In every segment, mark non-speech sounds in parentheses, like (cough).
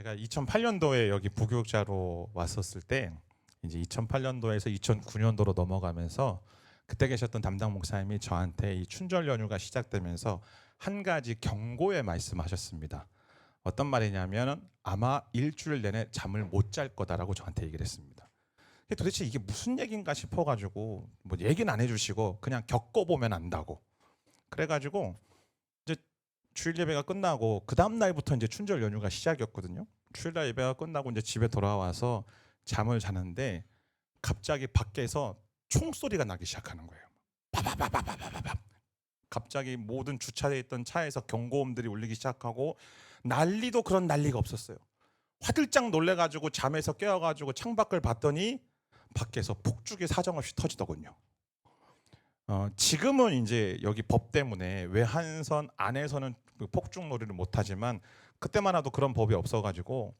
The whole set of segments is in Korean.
제가 2008년도에 여기 부교육자로 왔었을 때 이제 2008년도에서 2009년도로 넘어가면서 그때 계셨던 담당 목사님이 저한테 이 춘절 연휴가 시작되면서 한 가지 경고의 말씀하셨습니다. 어떤 말이냐면 아마 일주일 내내 잠을 못 잘 거다라고 저한테 얘기를 했습니다. 도대체 이게 무슨 얘기인가 싶어가지고 뭐 얘기는 안 해주시고 그냥 겪어보면 안다고. 그래가지고 주일 예배가 끝나고 그 다음 날부터 이제 춘절 연휴가 시작이었거든요. 주일날 예배가 끝나고 이제 집에 돌아와서 잠을 자는데 갑자기 밖에서 총소리가 나기 시작하는 거예요. 바바바바바바바. 갑자기 모든 주차돼 있던 차에서 경고음들이 울리기 시작하고 난리도 그런 난리가 없었어요. 화들짝 놀래가지고 잠에서 깨어가지고 창밖을 봤더니 밖에서 폭죽이 사정없이 터지더군요. 어, 지금은 이제 여기 법 때문에 외한선 안에서는 그 폭죽놀이를 못하지만 그때만 해도 그런 법이 없어가지고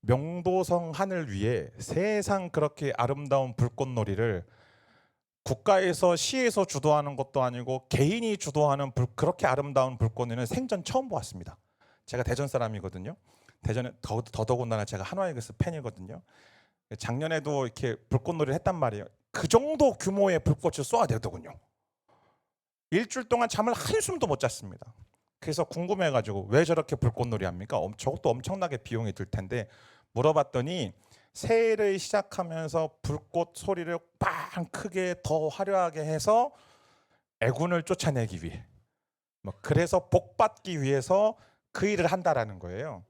명도성 하늘 위에 세상 그렇게 아름다운 불꽃놀이를 국가에서 시에서 주도하는 것도 아니고 개인이 주도하는 불, 그렇게 아름다운 불꽃놀이는 생전 처음 보았습니다. 제가 대전 사람이거든요. 대전에 더, 더더군다나 제가 한화이글스 팬이거든요. 작년에도 이렇게 불꽃놀이를 했단 말이에요. 그 정도 규모의 불꽃을 쏘아야 되더군요. 일주일 동안 잠을 한숨도 못 잤습니다. 그래서 궁금해가지고 왜 저렇게 불꽃놀이 합니까? 엄- 저것도 엄청나게 비용이 들 텐데 물어봤더니 새해를 시작하면서 불꽃 소리를 빵 크게 더 화려하게 해서 애군을 쫓아내기 위해 뭐 그래서 복 받기 위해서 그 일을 한다라는 거예요.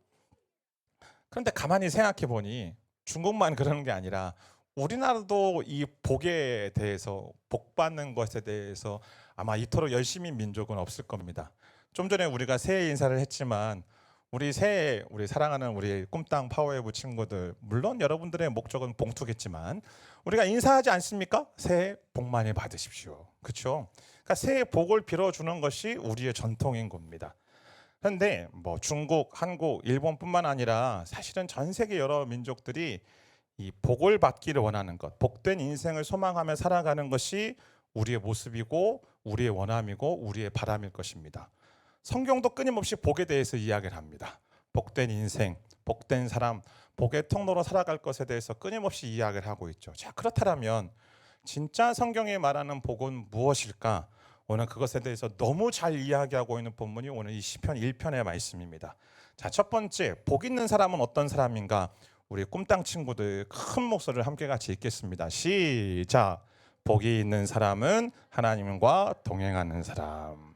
그런데 가만히 생각해 보니 중국만 (laughs) 그러는 게 아니라 우리나라도 이 복에 대해서 복 받는 것에 대해서 아마 이토록 열심히 민족은 없을 겁니다. 좀 전에 우리가 새해 인사를 했지만 우리 새해 우리 사랑하는 우리 꿈땅 파워웨브 친구들 물론 여러분들의 목적은 봉투겠지만 우리가 인사하지 않습니까? 새해 복 많이 받으십시오. 그렇죠? 그러니까 새해 복을 빌어주는 것이 우리의 전통인 겁니다. 그런데 뭐 중국, 한국, 일본뿐만 아니라 사실은 전 세계 여러 민족들이 이 복을 받기를 원하는 것, 복된 인생을 소망하며 살아가는 것이 우리의 모습이고 우리의 원함이고 우리의 바람일 것입니다. 성경도 끊임없이 복에 대해서 이야기를 합니다. 복된 인생, 복된 사람, 복의 통로로 살아갈 것에 대해서 끊임없이 이야기를 하고 있죠. 자, 그렇다면 진짜 성경이 말하는 복은 무엇일까? 오늘 그것에 대해서 너무 잘 이야기하고 있는 본문이 오늘 이 시편 1편의 말씀입니다. 자, 첫 번째, 복 있는 사람은 어떤 사람인가? 우리 꿈땅 친구들 큰 목소리를 함께 같이 읽겠습니다. 시작. 복이 있는 사람은 하나님과 동행하는 사람.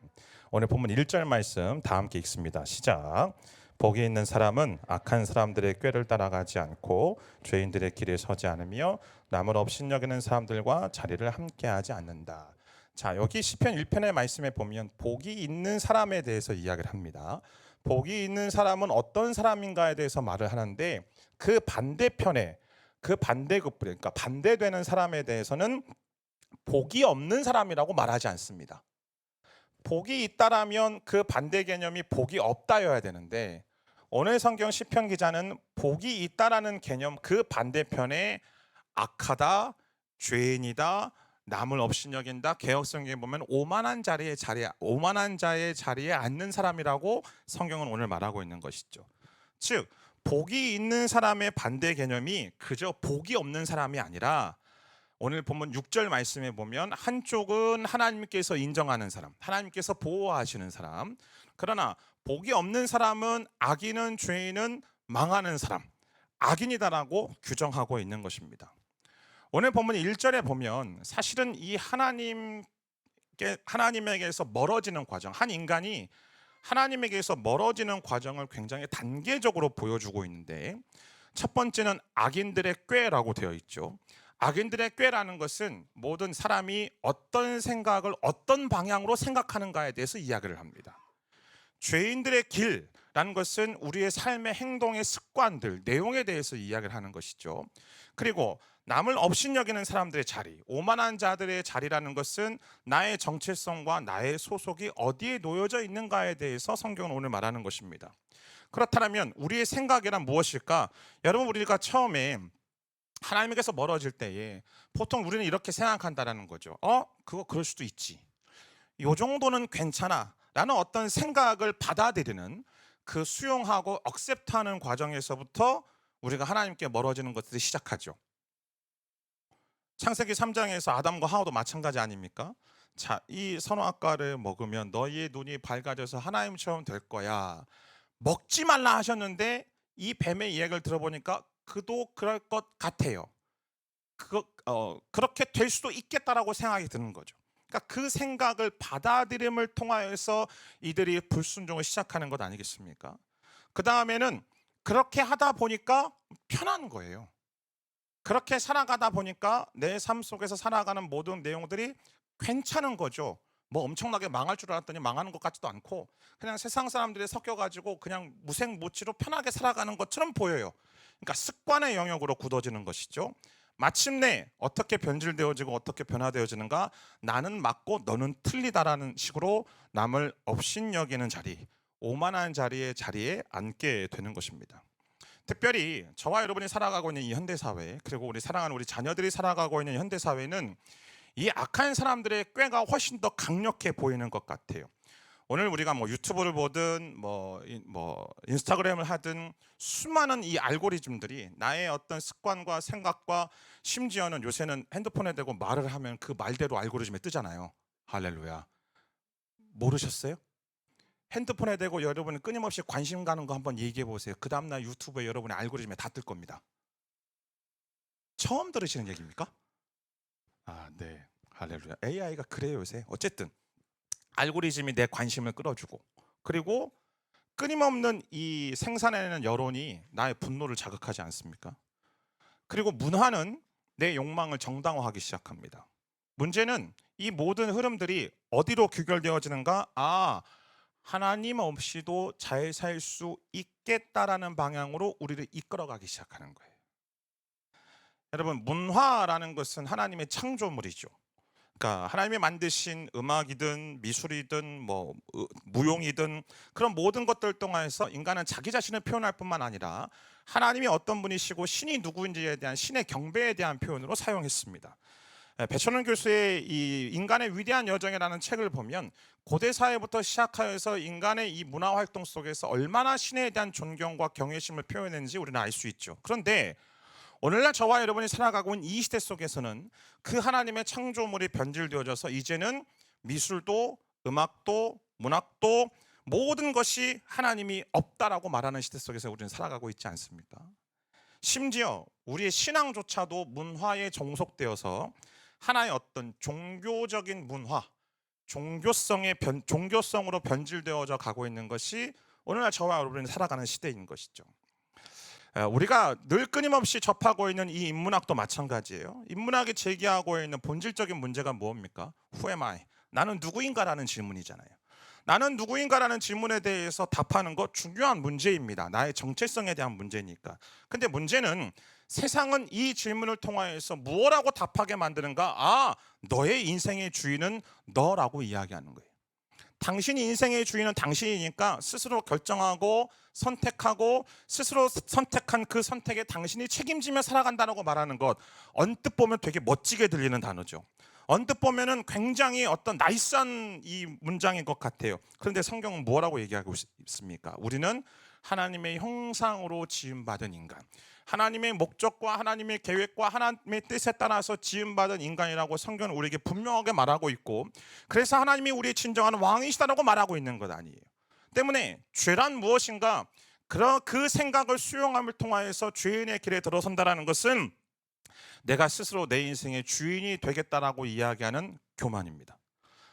오늘 본문 1절 말씀 다 함께 읽습니다. 시작. 복이 있는 사람은 악한 사람들의 꾀를 따라가지 않고 죄인들의 길에 서지 않으며 남을 업신여기는 사람들과 자리를 함께하지 않는다. 자, 여기 시편 1편의 말씀에 보면 복이 있는 사람에 대해서 이야기를 합니다. 복이 있는 사람은 어떤 사람인가에 대해서 말을 하는데 그 반대편에 그 반대급 그러니까 반대되는 사람에 대해서는 복이 없는 사람이라고 말하지 않습니다. 복이 있다라면 그 반대 개념이 복이 없다여야 되는데 오늘 성경 시편 기자는 복이 있다라는 개념 그 반대편에 악하다, 죄인이다, 남을 업신여긴다. 개혁성경에 보면 오만한 자리에 자리에 오만한 자의 자리에 앉는 사람이라고 성경은 오늘 말하고 있는 것이죠. 즉 복이 있는 사람의 반대 개념이 그저 복이 없는 사람이 아니라 오늘 본문 6절 말씀에 보면 한쪽은 하나님께서 인정하는 사람, 하나님께서 보호하시는 사람. 그러나 복이 없는 사람은 악인은 죄인은 망하는 사람, 악인이다라고 규정하고 있는 것입니다. 오늘 본문 1절에 보면 사실은 이 하나님께 하나님에게서 멀어지는 과정, 한 인간이 하나님에게서 멀어지는 과정을 굉장히 단계적으로 보여주고 있는데 첫 번째는 악인들의 꾀라고 되어 있죠. 악인들의 꾀라는 것은 모든 사람이 어떤 생각을 어떤 방향으로 생각하는가에 대해서 이야기를 합니다. 죄인들의 길라는 것은 우리의 삶의 행동의 습관들, 내용에 대해서 이야기를 하는 것이죠. 그리고 남을 업신여기는 사람들의 자리, 오만한 자들의 자리라는 것은 나의 정체성과 나의 소속이 어디에 놓여져 있는가에 대해서 성경은 오늘 말하는 것입니다. 그렇다면 우리의 생각이란 무엇일까? 여러분 우리가 처음에 하나님에게서 멀어질 때에 보통 우리는 이렇게 생각한다라는 거죠. 어, 그거 그럴 수도 있지. 요 정도는 괜찮아. 라는 어떤 생각을 받아들이는 그 수용하고 억셉트하는 과정에서부터 우리가 하나님께 멀어지는 것들이 시작하죠. 창세기 3장에서 아담과 하와도 마찬가지 아닙니까? 자, 이 선악과를 먹으면 너희의 눈이 밝아져서 하나님처럼 될 거야. 먹지 말라 하셨는데 이 뱀의 이야기를 들어보니까 그도 그럴 것 같아요. 그, 어, 그렇게 될 수도 있겠다라고 생각이 드는 거죠. 그러니까 그 생각을 받아들임을 통하여서 이들이 불순종을 시작하는 것 아니겠습니까? 그 다음에는 그렇게 하다 보니까 편한 거예요. 그렇게 살아가다 보니까 내 삶 속에서 살아가는 모든 내용들이 괜찮은 거죠. 뭐 엄청나게 망할 줄 알았더니 망하는 것 같지도 않고 그냥 세상 사람들이 섞여가지고 그냥 무생무치로 편하게 살아가는 것처럼 보여요. 그러니까 습관의 영역으로 굳어지는 것이죠. 마침내 어떻게 변질되어지고 어떻게 변화되어지는가 나는 맞고 너는 틀리다라는 식으로 남을 업신여기는 자리 오만한 자리의 자리에 앉게 되는 것입니다. 특별히 저와 여러분이 살아가고 있는 이 현대 사회 그리고 우리 사랑하는 우리 자녀들이 살아가고 있는 현대 사회는 이 악한 사람들의 꾀가 훨씬 더 강력해 보이는 것 같아요. 오늘 우리가 뭐 유튜브를 보든 뭐, 이- 뭐 인스타그램을 하든 수많은 이 알고리즘들이 나의 어떤 습관과 생각과 심지어는 요새는 핸드폰에 대고 말을 하면 그 말대로 알고리즘에 뜨잖아요. 할렐루야. 모르셨어요? 핸드폰에 대고 여러분이 끊임없이 관심 가는 거 한번 얘기해 보세요. 그 다음날 유튜브에 여러분의 알고리즘에 다 뜰 겁니다. 처음 들으시는 얘기입니까? 아, 네. 할렐루야. AI가 그래요, 요새. 어쨌든 알고리즘이 내 관심을 끌어주고 그리고 끊임없는 이 생산해내는 여론이 나의 분노를 자극하지 않습니까? 그리고 문화는 내 욕망을 정당화하기 시작합니다. 문제는 이 모든 흐름들이 어디로 귀결되어지는가? 아, 하나님 없이도 잘 살 수 있겠다라는 방향으로 우리를 이끌어가기 시작하는 거예요. 여러분, 문화라는 것은 하나님의 창조물이죠. 그러니까 하나님이 만드신 음악이든 미술이든 뭐 으- 무용이든 그런 모든 것들 통해서 인간은 자기 자신을 표현할 뿐만 아니라 하나님이 어떤 분이시고 신이 누구인지에 대한 신의 경배에 대한 표현으로 사용했습니다. 예, 배천원 교수의 이 인간의 위대한 여정이라는 책을 보면 고대 사회부터 시작하여서 인간의 이 문화 활동 속에서 얼마나 신에 대한 존경과 경외심을 표현했는지 우리는 알 수 있죠. 그런데 오늘날 저와 여러분이 살아가고 있는 이 시대 속에서는 그 하나님의 창조물이 변질되어져서 이제는 미술도 음악도 문학도 모든 것이 하나님이 없다라고 말하는 시대 속에서 우리는 살아가고 있지 않습니까? 심지어 우리의 신앙조차도 문화에 종속되어서 하나의 어떤 종교적인 문화, 종교성의 변, 종교성으로 변질되어져 가고 있는 것이 오늘날 저와 여러분이 살아가는 시대인 것이죠. 에, 우리가 늘 끊임없이 접하고 있는 이 인문학도 마찬가지예요. 인문학이 제기하고 있는 본질적인 문제가 무엇입니까? Who am I? 나는 누구인가라는 질문이잖아요. 나는 누구인가라는 질문에 대해서 답하는 것 중요한 문제입니다. 나의 정체성에 대한 문제니까. 근데 문제는 세상은 이 질문을 통하여서 무엇라고 답하게 만드는가? 아, 너의 인생의 주인은 너라고 이야기하는 거예요. 당신이 인생의 주인은 당신이니까 스스로 결정하고 선택하고 스스로 선택한 그 선택에 당신이 책임지며 살아간다고 말하는 것 언뜻 보면 되게 멋지게 들리는 단어죠. 언뜻 보면은 굉장히 어떤 나이스한 이 문장인 것 같아요. 그런데 성경은 뭐라고 얘기하고 있- 있습니까? 우리는 하나님의 형상으로 지음받은 인간. 하나님의 목적과 하나님의 계획과 하나님의 뜻에 따라서 지음받은 인간이라고 성경은 우리에게 분명하게 말하고 있고 그래서 하나님이 우리의 진정한 왕이시다라고 말하고 있는 것 아니에요. 때문에 죄란 무엇인가? 그 생각을 수용함을 통하여서 죄인의 길에 들어선다라는 것은 내가 스스로 내 인생의 주인이 되겠다라고 이야기하는 교만입니다.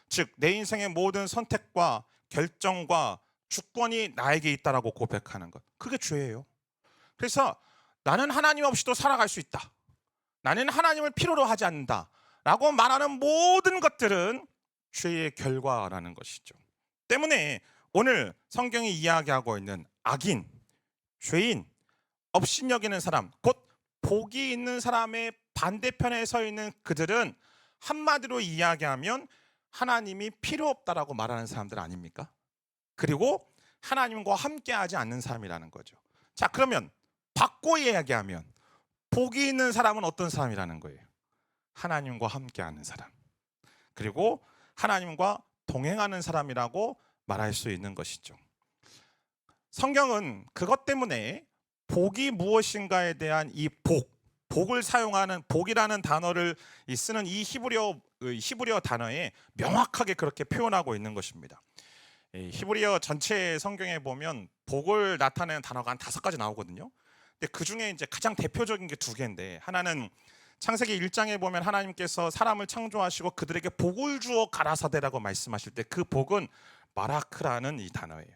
즉 내 인생의 모든 선택과 결정과 주권이 나에게 있다라고 고백하는 것. 그게 죄예요. 그래서 나는 하나님 없이도 살아갈 수 있다. 나는 하나님을 필요로 하지 않는다. 라고 말하는 모든 것들은 죄의 결과라는 것이죠. 때문에 오늘 성경이 이야기하고 있는 악인, 죄인, 업신여기는 사람, 곧 복이 있는 사람의 반대편에 서 있는 그들은 한마디로 이야기하면 하나님이 필요 없다라고 말하는 사람들 아닙니까? 그리고 하나님과 함께하지 않는 사람이라는 거죠. 자, 그러면 바꿔 이야기하면 복이 있는 사람은 어떤 사람이라는 거예요? 하나님과 함께하는 사람. 그리고 하나님과 동행하는 사람이라고 말할 수 있는 것이죠. 성경은 그것 때문에 복이 무엇인가에 대한 이 복, 복을 사용하는 복이라는 단어를 이 쓰는 이 히브리어 의 히브리어 단어에 명확하게 그렇게 표현하고 있는 것입니다. 이 히브리어 전체 성경에 보면 복을 나타내는 단어가 한 다섯 가지 나오거든요. 근데 그 중에 이제 가장 대표적인 게 두 개인데 하나는 창세기 1장에 보면 하나님께서 사람을 창조하시고 그들에게 복을 주어 가라사대라고 말씀하실 때 그 복은 마라크라는 이 단어예요.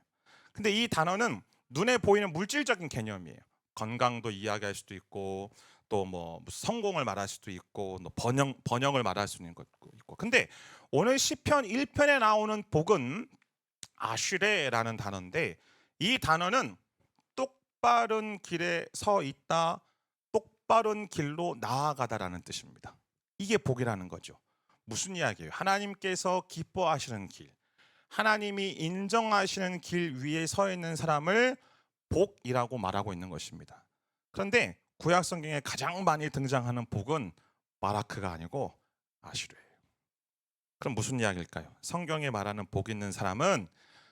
근데 이 단어는 눈에 보이는 물질적인 개념이에요. 건강도 이야기할 수도 있고 또 뭐 성공을 말할 수도 있고 또 번영 번영을 말할 수도 있는 것도 있고. 근데 오늘 시편 1편에 나오는 복은 아슈레라는 단어인데 이 단어는 똑바른 길에 서 있다, 똑바른 길로 나아가다라는 뜻입니다. 이게 복이라는 거죠. 무슨 이야기예요? 하나님께서 기뻐하시는 길, 하나님이 인정하시는 길 위에 서 있는 사람을 복이라고 말하고 있는 것입니다. 그런데 구약 성경에 가장 많이 등장하는 복은 마라크가 아니고 아슈레예요. 그럼 무슨 이야기일까요? 성경에 말하는 복 있는 사람은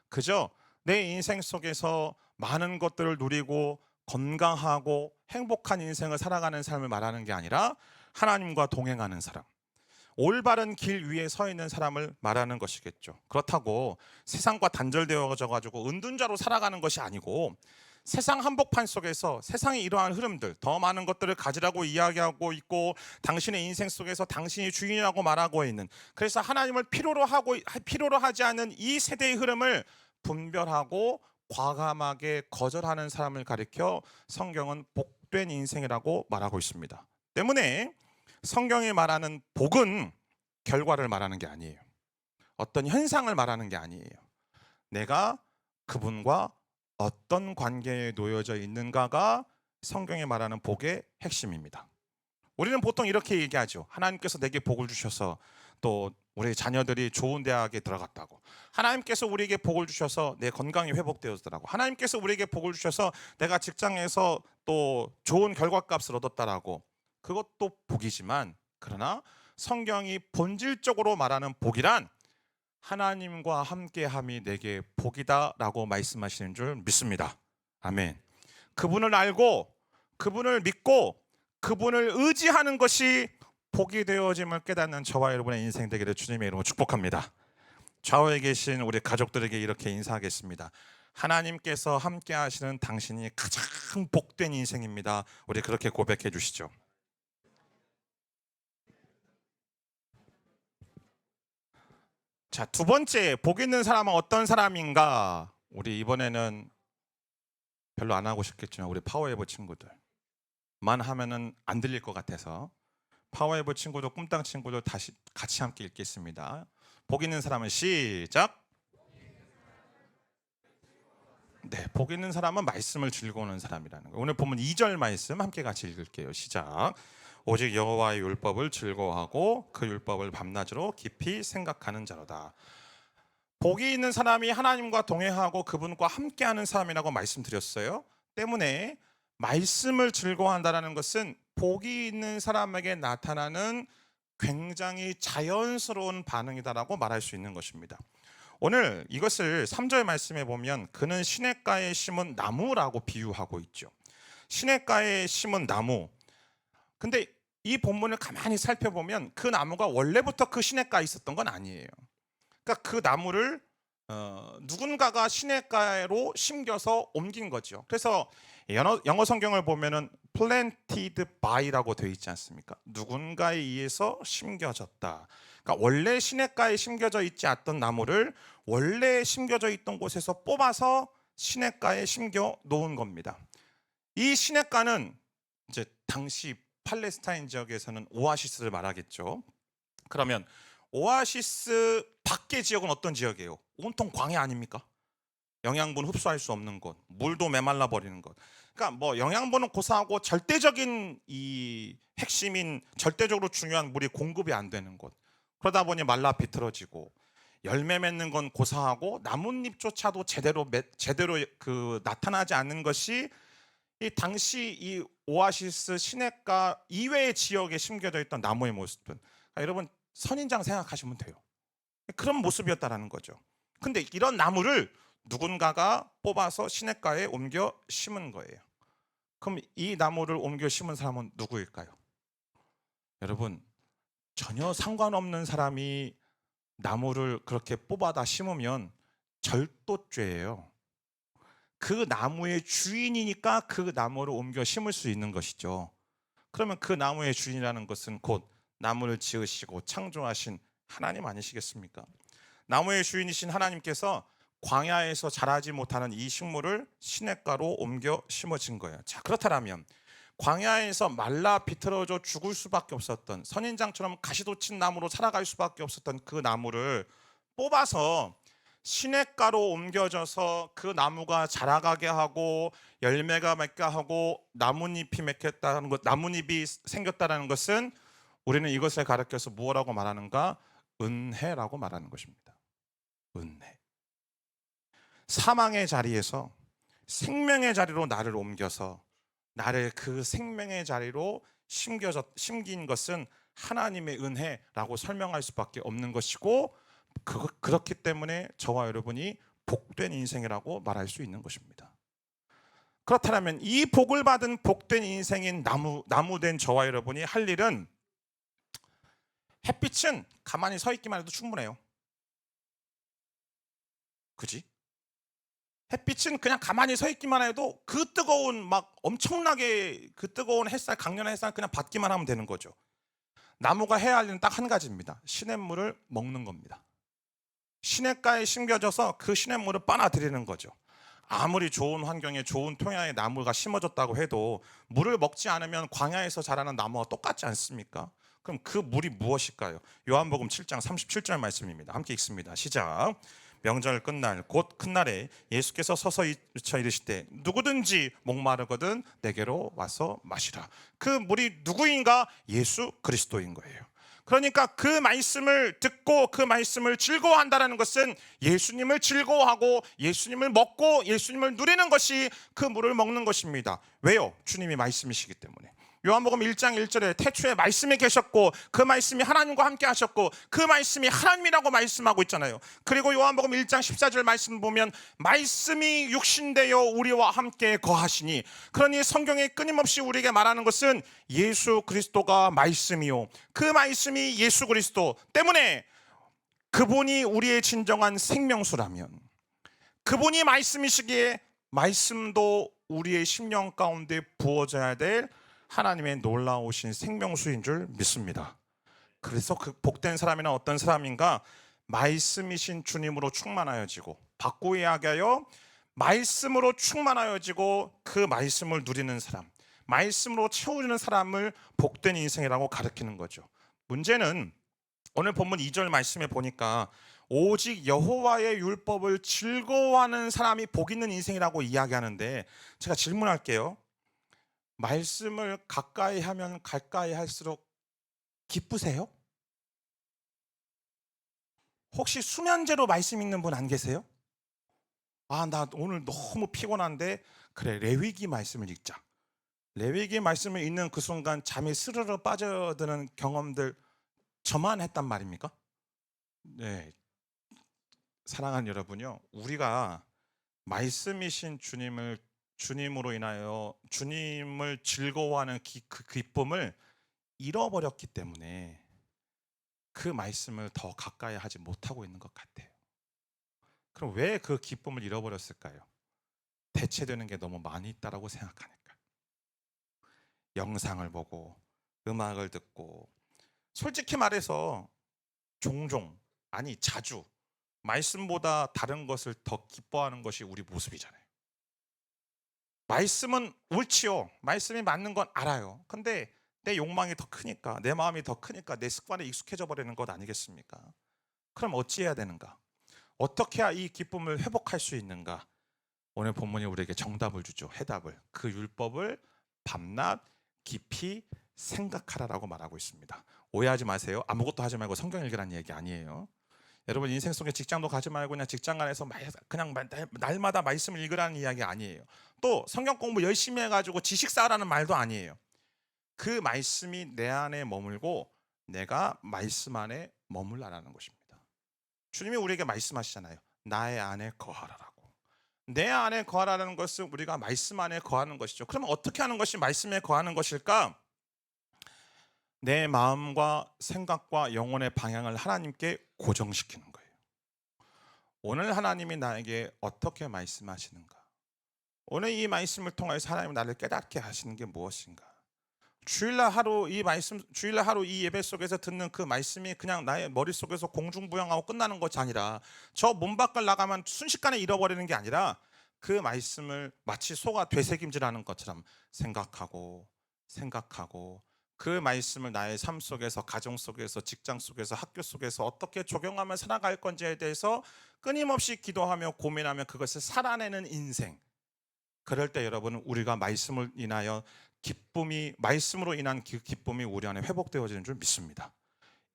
그저 내 인생 속에서 많은 것들을 누리고 건강하고 행복한 인생을 살아가는 삶을 말하는 게 아니라 하나님과 동행하는 사람. 올바른 길 위에 서 있는 사람을 말하는 것이겠죠. 그렇다고 세상과 단절되어져 가지고 은둔자로 살아가는 것이 아니고 세상 한복판 속에서 세상의 이러한 흐름들 더 많은 것들을 가지라고 이야기하고 있고 당신의 인생 속에서 당신이 주인이라고 말하고 있는 그래서 하나님을 필요로 하고 필요로 하지 않는 이 세대의 흐름을 분별하고 과감하게 거절하는 사람을 가리켜 성경은 복된 인생이라고 말하고 있습니다. 때문에 성경이 말하는 복은 결과를 말하는 게 아니에요. 어떤 현상을 말하는 게 아니에요. 내가 그분과 어떤 관계에 놓여져 있는가가 성경이 말하는 복의 핵심입니다. 우리는 보통 이렇게 얘기하죠. 하나님께서 내게 복을 주셔서 또 우리 자녀들이 좋은 대학에 들어갔다고. 하나님께서 우리에게 복을 주셔서 내 건강이 회복되었더라고. 하나님께서 우리에게 복을 주셔서 내가 직장에서 또 좋은 결과값을 얻었다라고. 그것도 복이지만 그러나 성경이 본질적으로 말하는 복이란 하나님과 함께함이 내게 복이다라고 말씀하시는 줄 믿습니다. 아멘. 그분을 알고 그분을 믿고 그분을 의지하는 것이 복이 되어짐을 깨닫는 저와 여러분의 인생 되기를 주님의 이름으로 축복합니다. 좌우에 계신 우리 가족들에게 이렇게 인사하겠습니다. 하나님께서 함께 하시는 당신이 가장 복된 인생입니다. 우리 그렇게 고백해 주시죠. 자, 두 번째 복 있는 사람은 어떤 사람인가? 우리 이번에는 별로 안 하고 싶겠지만 우리 파워에버 친구들만 하면은 안 들릴 것 같아서 파워에버 친구들 꿈땅 친구들 다시 같이 함께 읽겠습니다. 복 있는 사람은 시작. 네, 복 있는 사람은 말씀을 즐거워하는 사람이라는 거예요. 오늘 보면 2절 말씀 함께 같이 읽을게요. 시작. 오직 여호와의 율법을 즐거워하고 그 율법을 밤낮으로 깊이 생각하는 자로다. 복이 있는 사람이 하나님과 동행하고 그분과 함께하는 사람이라고 말씀드렸어요. 때문에 말씀을 즐거워한다라는 것은 복이 있는 사람에게 나타나는 굉장히 자연스러운 반응이다라고 말할 수 있는 것입니다. 오늘 이것을 3절 말씀에 보면 그는 시냇가에 심은 나무라고 비유하고 있죠. 시냇가에 심은 나무. 근데 이 본문을 가만히 살펴보면 그 나무가 원래부터 그 시냇가에 있었던 건 아니에요. 그러니까 그 나무를 어, 누군가가 시냇가로 심겨서 옮긴 거죠. 그래서 영어, 영어 성경을 보면은 planted by라고 되어 있지 않습니까? 누군가에 의해서 심겨졌다. 그러니까 원래 시냇가에 심겨져 있지 않던 나무를 원래 심겨져 있던 곳에서 뽑아서 시냇가에 심겨 놓은 겁니다. 이 시냇가는 이제 당시 팔레스타인 지역에서는 오아시스를 말하겠죠. 그러면 오아시스 밖의 지역은 어떤 지역이에요? 온통 광야 아닙니까? 영양분 흡수할 수 없는 곳, 물도 메말라 버리는 곳. 그러니까 뭐 영양분은 고사하고 절대적인 이 핵심인 절대적으로 중요한 물이 공급이 안 되는 곳. 그러다 보니 말라 비틀어지고 열매 맺는 건 고사하고 나뭇잎조차도 제대로 맺, 제대로 그 나타나지 않는 것이 이 당시 이 오아시스 시냇가 이외의 지역에 심겨져 있던 나무의 모습들. 그러니까 여러분 선인장 생각하시면 돼요. 그런 모습이었다라는 거죠. 근데 이런 나무를 누군가가 뽑아서 시냇가에 옮겨 심은 거예요. 그럼 이 나무를 옮겨 심은 사람은 누구일까요? 여러분 전혀 상관없는 사람이 나무를 그렇게 뽑아다 심으면 절도죄예요. 그 나무의 주인이니까 그 나무를 옮겨 심을 수 있는 것이죠. 그러면 그 나무의 주인이라는 것은 곧 나무를 지으시고 창조하신 하나님 아니시겠습니까? 나무의 주인이신 하나님께서 광야에서 자라지 못하는 이 식물을 시냇가로 옮겨 심어진 거예요. 자, 그렇다면 광야에서 말라 비틀어져 죽을 수밖에 없었던 선인장처럼 가시돋친 나무로 살아갈 수밖에 없었던 그 나무를 뽑아서 시냇가로 옮겨져서 그 나무가 자라가게 하고 열매가 맺게 하고 나뭇잎이 맺혔다는 것, 나뭇잎이 생겼다는 것은 우리는 이것을 가르쳐서 무엇라고 말하는가? 은혜라고 말하는 것입니다. 은혜. 사망의 자리에서 생명의 자리로 나를 옮겨서 나를 그 생명의 자리로 심겨져, 심긴 것은 하나님의 은혜라고 설명할 수밖에 없는 것이고 그, 그렇기 때문에 저와 여러분이 복된 인생이라고 말할 수 있는 것입니다. 그렇다면 이 복을 받은 복된 인생인 나무 나무된 저와 여러분이 할 일은 햇빛은 가만히 서 있기만 해도 충분해요. 그지? 햇빛은 그냥 가만히 서 있기만 해도 그 뜨거운 막 엄청나게 그 뜨거운 햇살 강렬한 햇살 그냥 받기만 하면 되는 거죠. 나무가 해야 할 일은 딱 한 가지입니다. 시냇물을 먹는 겁니다. 시냇가에 심겨져서 그 시냇물을 빨아들이는 거죠. 아무리 좋은 환경에 좋은 토양에 나무가 심어졌다고 해도 물을 먹지 않으면 광야에서 자라는 나무와 똑같지 않습니까? 그럼 그 물이 무엇일까요? 요한복음 7장 37절 말씀입니다. 함께 읽습니다. 시작. 명절 끝날 곧 큰 날에 예수께서 서서 외쳐 이르시되 누구든지 목마르거든 내게로 와서 마시라. 그 물이 누구인가? 예수 그리스도인 거예요. 그러니까 그 말씀을 듣고 그 말씀을 즐거워한다는 것은 예수님을 즐거워하고 예수님을 먹고 예수님을 누리는 것이 그 물을 먹는 것입니다. 왜요? 주님이 말씀이시기 때문에. 요한복음 1장 1절에 태초에 말씀이 계셨고 그 말씀이 하나님과 함께 하셨고 그 말씀이 하나님이라고 말씀하고 있잖아요. 그리고 요한복음 1장 14절 말씀 보면 말씀이 육신되어 우리와 함께 거하시니 그러니 성경에 끊임없이 우리에게 말하는 것은 예수 그리스도가 말씀이요. 그 말씀이 예수 그리스도 때문에 그분이 우리의 진정한 생명수라면 그분이 말씀이시기에 말씀도 우리의 심령 가운데 부어져야 될 하나님의 놀라우신 생명수인 줄 믿습니다. 그래서 그 복된 사람이나 어떤 사람인가 말씀이신 주님으로 충만하여지고 바꾸게 하여 말씀으로 충만하여지고 그 말씀을 누리는 사람, 말씀으로 채워주는 사람을 복된 인생이라고 가르치는 거죠. 문제는 오늘 본문 2절 말씀에 보니까 오직 여호와의 율법을 즐거워하는 사람이 복 있는 인생이라고 이야기하는데 제가 질문할게요. 말씀을 가까이 하면 가까이 할수록 기쁘세요? 혹시 수면제로 말씀 읽는 분 안 계세요? 아, 나 오늘 너무 피곤한데 그래 레위기 말씀을 읽자. 레위기 말씀을 읽는 그 순간 잠이 스르르 빠져드는 경험들 저만 했단 말입니까? 네. 사랑하는 여러분요. 우리가 말씀이신 주님을 주님으로 인하여 주님을 즐거워하는 기, 그 기쁨을 잃어버렸기 때문에 그 말씀을 더 가까이 하지 못하고 있는 것 같아요. 그럼 왜 그 기쁨을 잃어버렸을까요? 대체되는 게 너무 많이 있다라고 생각하니까. 영상을 보고 음악을 듣고 솔직히 말해서 종종 아니 자주 말씀보다 다른 것을 더 기뻐하는 것이 우리 모습이잖아요. 말씀은 옳지요. 말씀이 맞는 건 알아요. 근데 내 욕망이 더 크니까, 내 마음이 더 크니까 내 습관에 익숙해져 버리는 것 아니겠습니까? 그럼 어찌해야 되는가? 어떻게 해야 이 기쁨을 회복할 수 있는가? 오늘 본문이 우리에게 정답을 주죠. 해답을. 그 율법을 밤낮 깊이 생각하라라고 말하고 있습니다. 오해하지 마세요. 아무것도 하지 말고 성경 읽으라는 얘기 아니에요. 여러분 인생 속에 직장도 가지 말고 그냥 직장 안에서 그냥 날마다 말씀을 읽으라는 이야기 아니에요. 또 성경 공부 열심히 해가지고 지식 쌓으라는 말도 아니에요. 그 말씀이 내 안에 머물고 내가 말씀 안에 머물라라는 것입니다. 주님이 우리에게 말씀하시잖아요. 나의 안에 거하라라고. 내 안에 거하라는 것은 우리가 말씀 안에 거하는 것이죠. 그러면 어떻게 하는 것이 말씀에 거하는 것일까? 내 마음과 생각과 영혼의 방향을 하나님께 고정시키는 거예요. 오늘 하나님이 나에게 어떻게 말씀하시는가? 오늘 이 말씀을 통해서 하나님 나를 깨닫게 하시는 게 무엇인가? 주일날 하루 이 말씀 주일날 하루 이 예배 속에서 듣는 그 말씀이 그냥 나의 머릿속에서 공중부양하고 끝나는 것이 아니라 저 문 밖을 나가면 순식간에 잃어버리는 게 아니라 그 말씀을 마치 소가 되새김질하는 것처럼 생각하고 생각하고 그 말씀을 나의 삶 속에서 가정 속에서 직장 속에서 학교 속에서 어떻게 적용하며 살아갈 건지에 대해서 끊임없이 기도하며 고민하며 그것을 살아내는 인생 그럴 때 여러분 우리가 말씀을 인하여 기쁨이 말씀으로 인한 기, 기쁨이 우리 안에 회복되어지는 줄 믿습니다.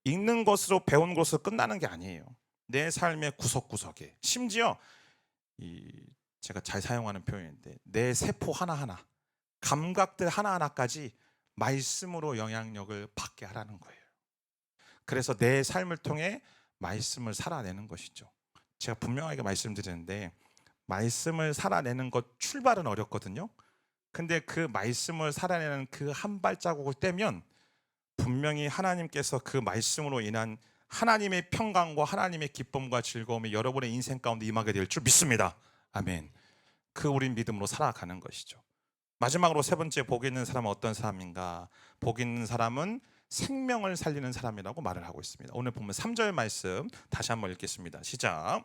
읽는 것으로 배운 것으로 끝나는 게 아니에요. 내 삶의 구석구석에 심지어 이 제가 잘 사용하는 표현인데 내 세포 하나하나 감각들 하나하나까지 말씀으로 영향력을 받게 하라는 거예요. 그래서 내 삶을 통해 말씀을 살아내는 것이죠. 제가 분명하게 말씀드리는데 말씀을 살아내는 것 출발은 어렵거든요. 근데 그 말씀을 살아내는 그 한 발자국을 떼면 분명히 하나님께서 그 말씀으로 인한 하나님의 평강과 하나님의 기쁨과 즐거움이 여러분의 인생 가운데 임하게 될 줄 믿습니다. 아멘. 그 우린 믿음으로 살아가는 것이죠. 마지막으로 세 번째 복 있는 사람은 어떤 사람인가? 복 있는 사람은 생명을 살리는 사람이라고 말을 하고 있습니다. 오늘 보면 3절 말씀 다시 한번 읽겠습니다. 시작.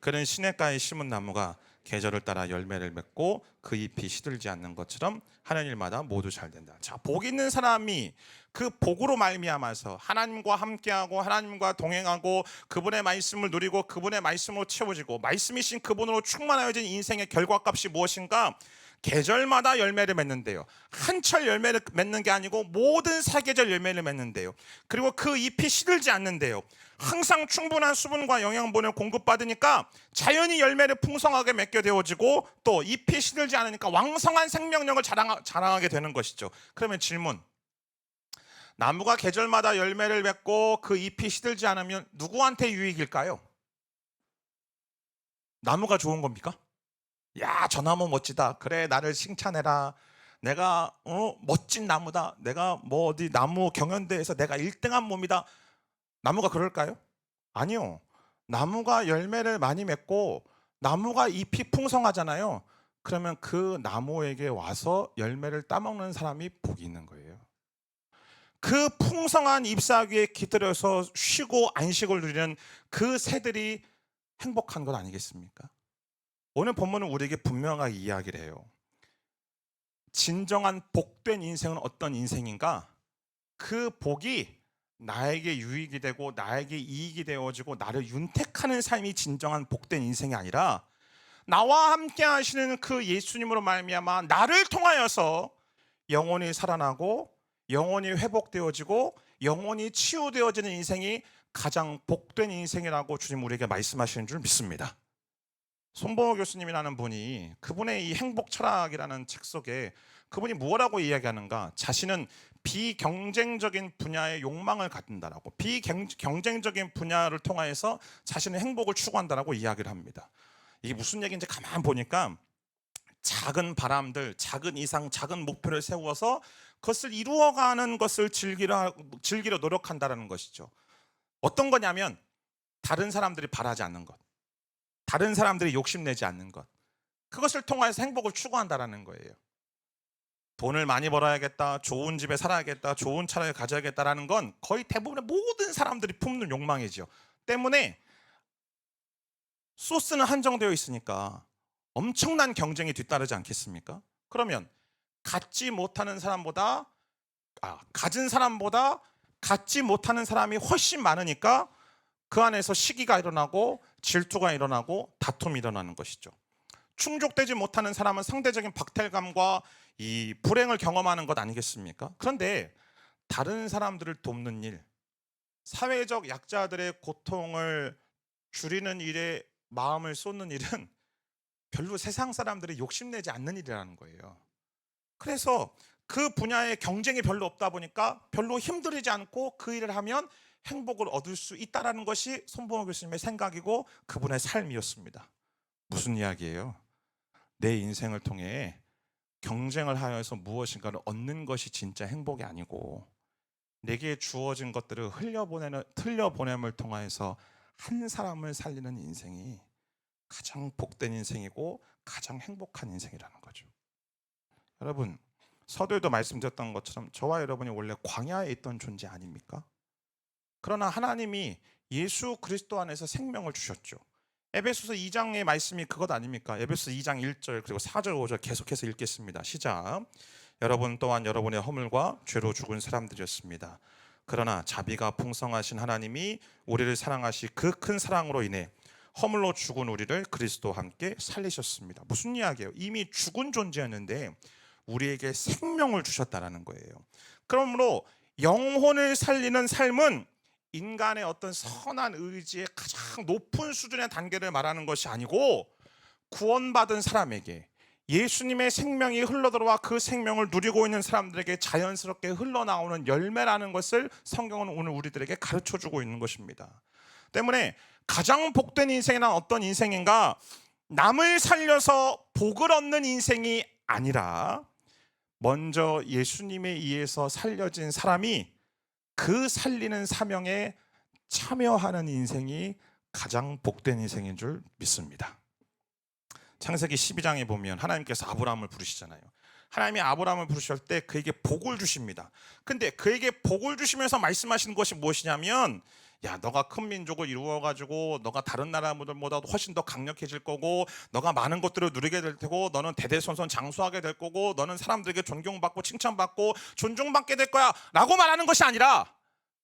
그는 시냇가에 심은 나무가 계절을 따라 열매를 맺고 그 잎이 시들지 않는 것처럼 하는 일마다 모두 잘 된다. 자, 복 있는 사람이 그 복으로 말미암아서 하나님과 함께하고 하나님과 동행하고 그분의 말씀을 누리고 그분의 말씀으로 채워지고 말씀이신 그분으로 충만하여진 인생의 결과값이 무엇인가? 계절마다 열매를 맺는데요. 한철 열매를 맺는 게 아니고 모든 사계절 열매를 맺는데요. 그리고 그 잎이 시들지 않는데요. 항상 충분한 수분과 영양분을 공급받으니까 자연히 열매를 풍성하게 맺게 되어지고 또 잎이 시들지 않으니까 왕성한 생명력을 자랑, 자랑하게 되는 것이죠. 그러면 질문. 나무가 계절마다 열매를 맺고 그 잎이 시들지 않으면 누구한테 유익일까요? 나무가 좋은 겁니까? 야, 저 나무 멋지다. 그래, 나를 칭찬해라. 내가 어, 멋진 나무다. 내가 뭐 어디 나무 경연대회에서 내가 1등한 몸이다. 나무가 그럴까요? 아니요. 나무가 열매를 많이 맺고 나무가 잎이 풍성하잖아요. 그러면 그 나무에게 와서 열매를 따먹는 사람이 복이 있는 거예요. 그 풍성한 잎사귀에 기들여서 쉬고 안식을 누리는 그 새들이 행복한 것 아니겠습니까? 오늘 본문은 우리에게 분명하게 이야기를 해요. 진정한 복된 인생은 어떤 인생인가? 그 복이 나에게 유익이 되고 나에게 이익이 되어지고 나를 윤택하는 삶이 진정한 복된 인생이 아니라 나와 함께 하시는 그 예수님으로 말미암아 나를 통하여서 영혼이 살아나고 영혼이 회복되어지고 영혼이 치유되어지는 인생이 가장 복된 인생이라고 주님 우리에게 말씀하시는 줄 믿습니다. 손봉호 교수님이라는 분이 그분의 이 행복 철학이라는 책 속에 그분이 무엇라고 이야기하는가? 자신은 비경쟁적인 분야의 욕망을 갖는다라고 비경쟁적인 분야를 통하여서 자신의 행복을 추구한다라고 이야기를 합니다. 이게 무슨 얘기인지 가만 보니까 작은 바람들, 작은 이상, 작은 목표를 세워서 그것을 이루어가는 것을 즐기려 즐기려 노력한다라는 것이죠. 어떤 거냐면 다른 사람들이 바라지 않는 것. 다른 사람들이 욕심내지 않는 것. 그것을 통해서 행복을 추구한다라는 거예요. 돈을 많이 벌어야겠다, 좋은 집에 살아야겠다, 좋은 차를 가져야겠다라는 건 거의 대부분의 모든 사람들이 품는 욕망이죠. 때문에 소스는 한정되어 있으니까 엄청난 경쟁이 뒤따르지 않겠습니까? 그러면 갖지 못하는 사람보다 아, 가진 사람보다 갖지 못하는 사람이 훨씬 많으니까 그 안에서 시기가 일어나고 질투가 일어나고 다툼이 일어나는 것이죠. 충족되지 못하는 사람은 상대적인 박탈감과 이 불행을 경험하는 것 아니겠습니까? 그런데 다른 사람들을 돕는 일, 사회적 약자들의 고통을 줄이는 일에 마음을 쏟는 일은 (laughs) 별로 세상 사람들이 욕심내지 않는 일이라는 거예요. 그래서 그 분야에 경쟁이 별로 없다 보니까 별로 힘들이지 않고 그 일을 하면 행복을 얻을 수 있다라는 것이 손봉호 교수님의 생각이고 그분의 삶이었습니다. 무슨 이야기예요? 내 인생을 통해 경쟁을 하여서 무엇인가를 얻는 것이 진짜 행복이 아니고 내게 주어진 것들을 흘려보내는 흘려보냄을 통하여서 한 사람을 살리는 인생이 가장 복된 인생이고 가장 행복한 인생이라는 거죠. 여러분 서두에도 말씀드렸던 것처럼 저와 여러분이 원래 광야에 있던 존재 아닙니까? 그러나 하나님이 예수 그리스도 안에서 생명을 주셨죠. 에베소서 2장의 말씀이 그것 아닙니까? 에베소 2장 1절 그리고 4절 5절 계속해서 읽겠습니다. 시작. 여러분 또한 여러분의 허물과 죄로 죽은 사람들이었습니다. 그러나 자비가 풍성하신 하나님이 우리를 사랑하시 그 큰 사랑으로 인해 허물로 죽은 우리를 그리스도와 함께 살리셨습니다. 무슨 이야기예요? 이미 죽은 존재였는데 우리에게 생명을 주셨다라는 거예요. 그러므로 영혼을 살리는 삶은 인간의 어떤 선한 의지의 가장 높은 수준의 단계를 말하는 것이 아니고 구원받은 사람에게 예수님의 생명이 흘러들어와 그 생명을 누리고 있는 사람들에게 자연스럽게 흘러나오는 열매라는 것을 성경은 오늘 우리들에게 가르쳐 주고 있는 것입니다. 때문에 가장 복된 인생이란 어떤 인생인가? 남을 살려서 복을 얻는 인생이 아니라 먼저 예수님에 의해서 살려진 사람이 그 살리는 사명에 참여하는 인생이 가장 복된 인생인 줄 믿습니다. 창세기 12장에 보면 하나님께서 아브라함을 부르시잖아요. 하나님이 아브라함을 부르실 때 그에게 복을 주십니다. 근데 그에게 복을 주시면서 말씀하시는 것이 무엇이냐면 야, 너가 큰 민족을 이루어 가지고 너가 다른 나라들보다 훨씬 더 강력해질 거고 너가 많은 것들을 누리게 될 테고 너는 대대손손 장수하게 될 거고 너는 사람들에게 존경받고 칭찬받고 존중받게 될 거야 라고 말하는 것이 아니라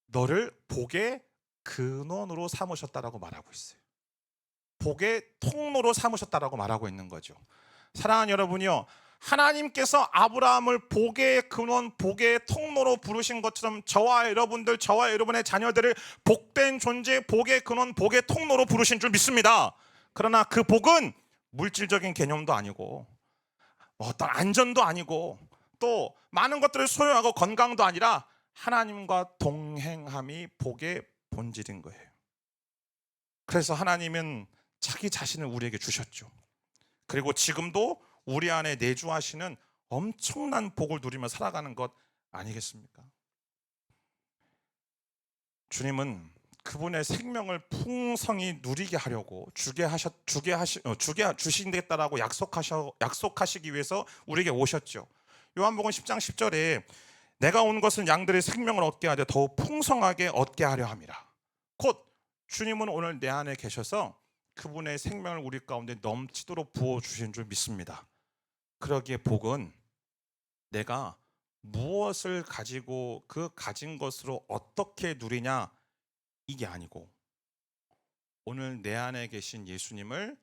너를 복의 근원으로 삼으셨다라고 말하고 있어요. 복의 통로로 삼으셨다라고 말하고 있는 거죠. 사랑하는 여러분이요. 하나님께서 아브라함을 복의 근원, 복의 통로로 부르신 것처럼 저와 여러분들, 저와 여러분의 자녀들을 복된 존재, 복의 근원, 복의 통로로 부르신 줄 믿습니다. 그러나 그 복은 물질적인 개념도 아니고 어떤 안전도 아니고 또 많은 것들을 소유하고 건강도 아니라 하나님과 동행함이 복의 본질인 거예요. 그래서 하나님은 자기 자신을 우리에게 주셨죠. 그리고 지금도 우리 안에 내주하시는 엄청난 복을 누리며 살아가는 것 아니겠습니까? 주님은 그분의 생명을 풍성히 누리게 하려고 주게 하셨 주게 하시 어, 주게 주신겠다라고 약속하셔 약속하시기 위해서 우리에게 오셨죠. 요한복음 10장 10절에 내가 온 것은 양들의 생명을 얻게 하되 더욱 풍성하게 얻게 하려 함이라. 곧 주님은 오늘 내 안에 계셔서 그분의 생명을 우리 가운데 넘치도록 부어 주신 줄 믿습니다. 그러기에 복은 내가 무엇을 가지고 그 가진 것으로 어떻게 누리냐 이게 아니고 오늘 내 안에 계신 예수님을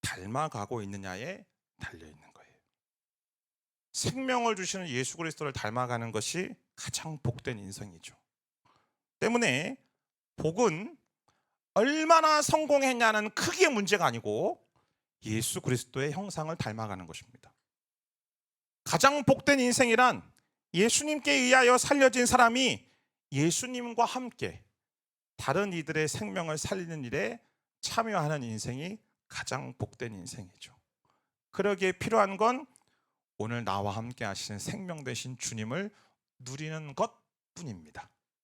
닮아가고 있느냐에 달려 있는 거예요. 생명을 주시는 예수 그리스도를 닮아가는 것이 가장 복된 인생이죠. 때문에 복은 얼마나 성공했냐는 크기의 문제가 아니고 예수 그리스도의 형상을 닮아가는 것입니다. 가장 복된 인생이란 예수님께 의하여 살려진 사람이 예수님과 함께 다른 이들의 생명을 살리는 일에 참여하는 인생이 가장 복된 인생이죠. 그러기에 필요한 건 오늘 나와 함께 하시는 생명 되신 주님을 누리는 것 뿐입니다.